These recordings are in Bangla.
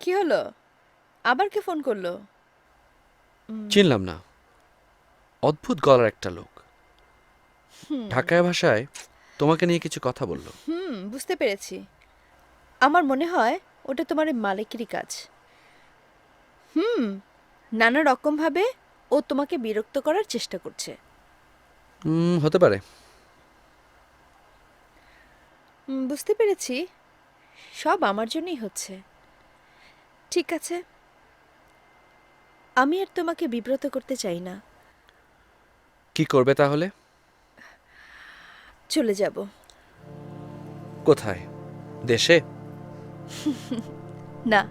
কি হলো? আবার কে ফোন করল? চিনলাম না। অদ্ভুত গলার একটা লোক। ঢাকায় ভাষায় তোমাকে নিয়ে কিছু কথা বলল। হুম বুঝতে পেরেছি। আমার মনে হয় ওটা তোমার ওই মালিকেরই কাজ। হুম নানা রকমভাবে ও তোমাকে বিরক্ত করার চেষ্টা করছে। হতে পারে। বুঝতে পেরেছি। সব আমার জন্যই হচ্ছে। ঠিক আছে। আমি আর তোমাকে বিব্রত করতে চাই না। কি করবে তাহলে? চলে যাব। কোথায়? দেশে? না।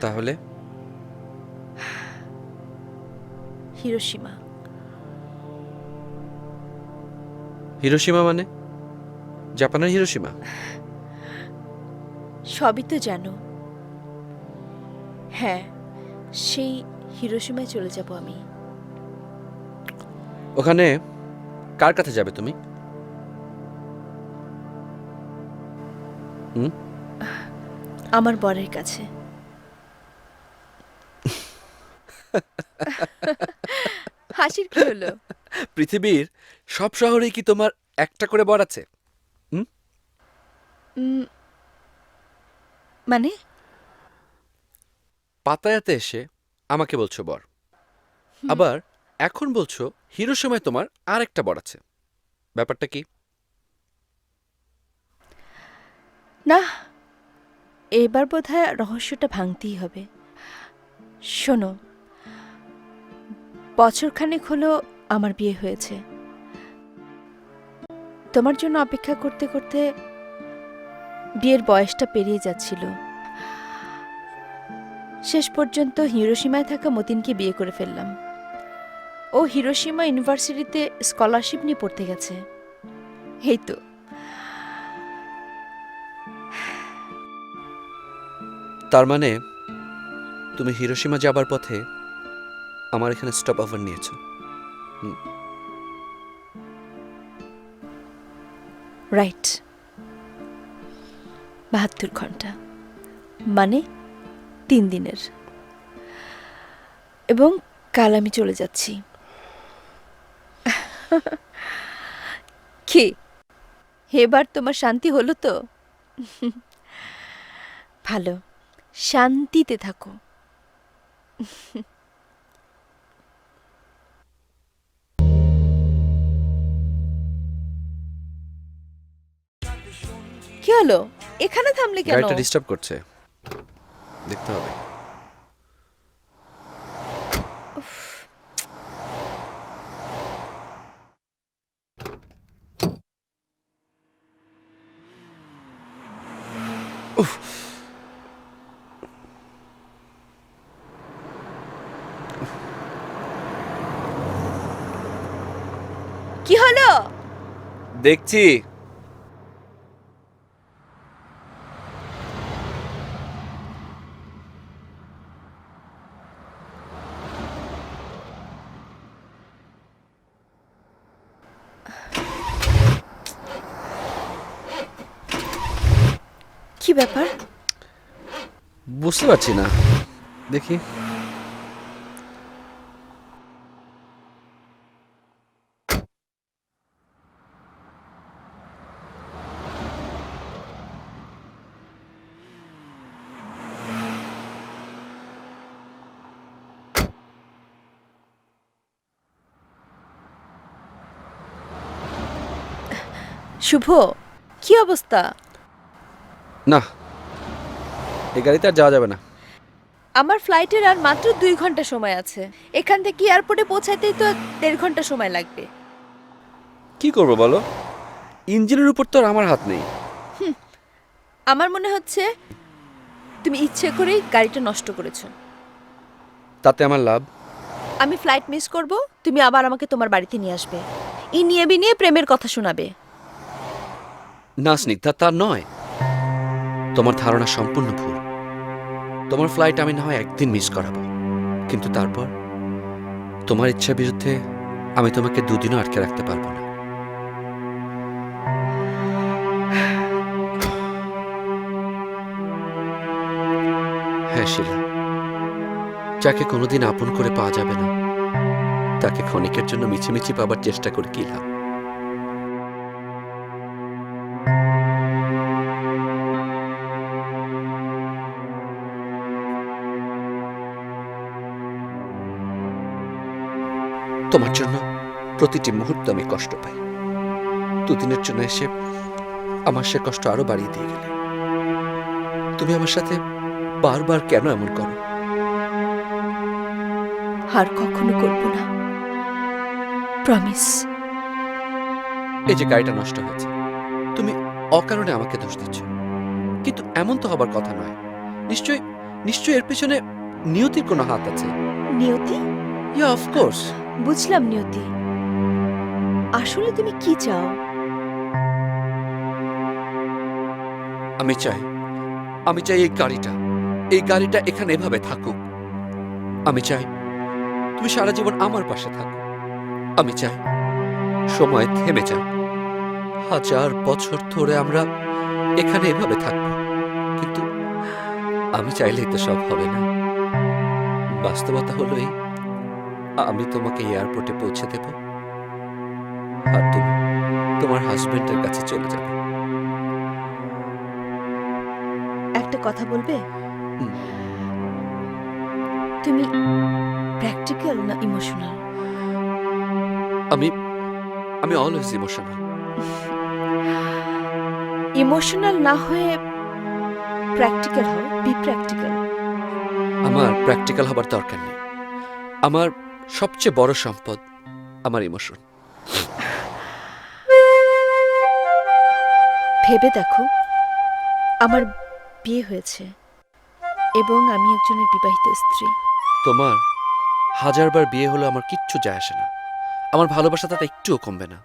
তাহলে? হিরোশিমা। হিরোশিমা মানে? জাপানের হিরোশিমা? সবই তো জানো। হ্যাঁ সেই হিরোসীমায় চলে যাব আমি। ওখানে কার কাছে যাবে তুমি? হুম? আমার বরের কাছে। হাসির কি হলো? পৃথিবীর সব শহরেই কি তোমার একটা করে বর আছে? উম, মানে? পাতায়াতে এসে আমাকে বলছো বর। আবার এখন বলছো হিরো সময় তোমার আর একটা বর আছে। ব্যাপারটা কি? না এবার বোধহয় রহস্যটা ভাঙতেই হবে। শোনো বছরখানেক হলো আমার বিয়ে হয়েছে। তোমার জন্য অপেক্ষা করতে করতে বিয়ের বয়সটা পেরিয়ে যাচ্ছিল। শেষ পর্যন্ত হিরোসীমায় থাকা মতিনকে বিয়ে করে ফেললাম। ও হিরোসীমা ইউনিভার্সিটিতে স্কলারশিপ নিয়ে পড়তে গেছে। এই তো। তার মানে তুমি হিরোসীমা যাবার পথে আমার এখানে স্টপ ওভার নিয়েছো। রাইট বাহাত্তর ঘণ্টা। মানে তিন দিনের। এবং কাল আমি চলে যাচ্ছি। কি? এবার তোমার শান্তি হলো তো? ভালো, শান্তিতে থাকো। কি হলো? এখানে থামলে কেন? গাড়িটা ডিস্টার্ব করছে। দেখতে হবে। কি হলো? দেখছি। কি ব্যাপার? বুঝতে পারছি না। দেখি। শুভ কি অবস্থা? না এই গাড়িতে আর যাওয়া যাবে না। আমার ফ্লাইটের আর মাত্র দুই ঘণ্টা সময় আছে। এখান থেকে এয়ারপোর্টে পৌঁছাতেই তো দেড় ঘণ্টা সময় লাগবে। কি করব বলো? ইঞ্জিনের উপর তো আর আমার হাত নেই। আমার মনে হচ্ছে তুমি ইচ্ছে করেই গাড়িটা নষ্ট করেছ। তাতে আমার লাভ? আমি ফ্লাইট মিস করব তুমি আবার আমাকে তোমার বাড়িতে নিয়ে আসবে। ই নিয়ে বিনিয়ে প্রেমের কথা শোনাবে। না স্নিগ্ধা তা নয়। তোমার ধারণা সম্পূর্ণ ভুল। তোমার ফ্লাইট আমি না হয় একদিন মিস করাবো। কিন্তু তারপর তোমার ইচ্ছার বিরুদ্ধে আমি তোমাকে দুদিনও আটকে রাখতে পারব না। হ্যাঁ শিলা। যাকে কোনোদিন আপন করে পাওয়া যাবে না, তাকে ক্ষণিকের জন্য মিছিমিছি পাবার চেষ্টা করে কি লাভ? তোমার জন্য প্রতিটি মুহূর্ত আমি কষ্ট পাই। দুদিনের জন্য এসে আমার সে কষ্ট আরও বাড়িয়ে দিয়ে গেলে। তুমি আমার সাথে বারবার কেন এমন করো? আর কখনো করব না। প্রমিস এই যে গাড়িটা নষ্ট হয়েছে তুমি অকারণে আমাকে দোষ দিচ্ছ। কিন্তু এমন তো হবার কথা নয়। নিশ্চয় নিশ্চয়ই এর পেছনে নিয়তির কোনো হাত আছে? নিয়তি? ইয়া অফকোর্স বুঝলাম নিয়তি। আসলে তুমি কি চাও? আমি চাই আমি চাই এই গাড়িটা এই গাড়িটা এখানে এভাবে থাকুক। আমি চাই তুমি সারা জীবন আমার পাশে থাকো। আমি চাই সময় থেমে যাক। হাজার বছর ধরে আমরা এখানে এভাবে থাকব। কিন্তু আমি চাইলেই তো সব হবে না। বাস্তবতা হলো এই। আমি তোমাকে এয়ারপোর্টে পৌঁছে দেব। আর তুমি তোমার হাজবেন্ডের কাছে চলে যাবে। একটা কথা বলবে? তুমি প্র্যাকটিক্যাল না ইমোশনাল আমি আমি অলওয়েজ ইমোশনাল ইমোশনাল না হয়ে প্র্যাকটিক্যাল হও বি প্র্যাকটিক্যাল আমার প্র্যাকটিক্যাল হবার দরকার নেই। আমার সবচেয়ে বড় সম্পদ আমার ইমোশন। ভেবে দেখো আমার বিয়ে হয়েছে এবং আমি একজনের বিবাহিত স্ত্রী। তোমার হাজারবার বিয়ে হলো আমার কিচ্ছু যায় আসে না। আমার ভালোবাসা তাতে একটুও কমবে না।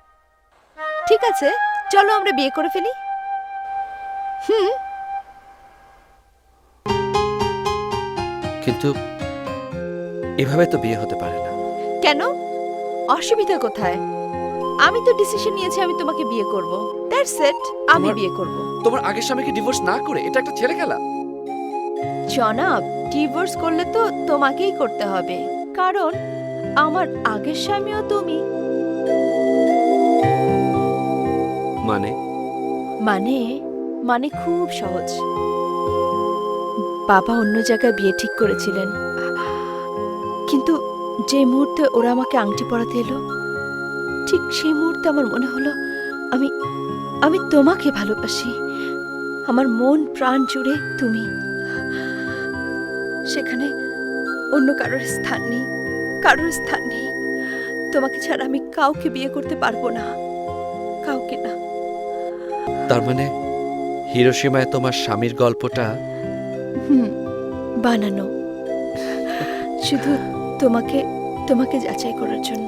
ঠিক আছে চলো আমরা বিয়ে করে ফেলি। হুম। কিন্তু এভাবে তো বিয়ে হতে পারে না। কেন? অসুবিধা কোথায়? আমি তো ডিসিশন নিয়েছি আমি তোমাকে বিয়ে করব। দ্যাটস ইট আমি তোমার- বিয়ে করব। তোমার আগের স্বামীকে ডিভোর্স না করে এটা একটা ছেলে খেলা। জনাব ডিভোর্স করলে তো তোমাকেই করতে হবে। কারণ আমার আগের স্বামীও তুমি। মানে? মানে মানে খুব সহজ। বাবা অন্য জায়গায় বিয়ে ঠিক করেছিলেন। কিন্তু যে মুহূর্তে ওরা আমাকে আংটি পরাতে এলো ঠিক সেই মুহূর্তে আমার মনে হলো আমি আমি তোমাকে ভালোবাসি। আমার মন প্রাণ জুড়ে তুমি। সেখানে অন্য কারোর স্থান নেই কারোর স্থান নেই। তোমাকে ছাড়া আমি কাউকে বিয়ে করতে পারব না কাউকে না। তার মানে হিরোসীমায় তোমার স্বামীর গল্পটা হুম বানানো। শুধু তোমাকে তোমাকে যাচাই করার জন্য।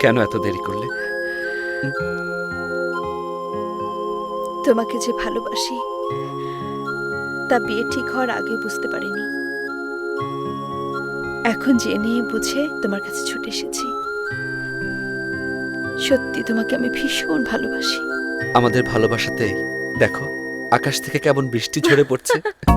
কেন এত দেরি করলে? তোমাকে যে ভালোবাসি তা বিয়ে ঠিক হওয়ার আগে বুঝতে পারিনি। এখন জেনে বুঝে তোমার কাছে ছুটে এসেছি। সত্যি তোমাকে আমি ভীষণ ভালোবাসি। আমাদের ভালোবাসাতে দেখো আকাশ থেকে কেমন বৃষ্টি ঝরে পড়ছে।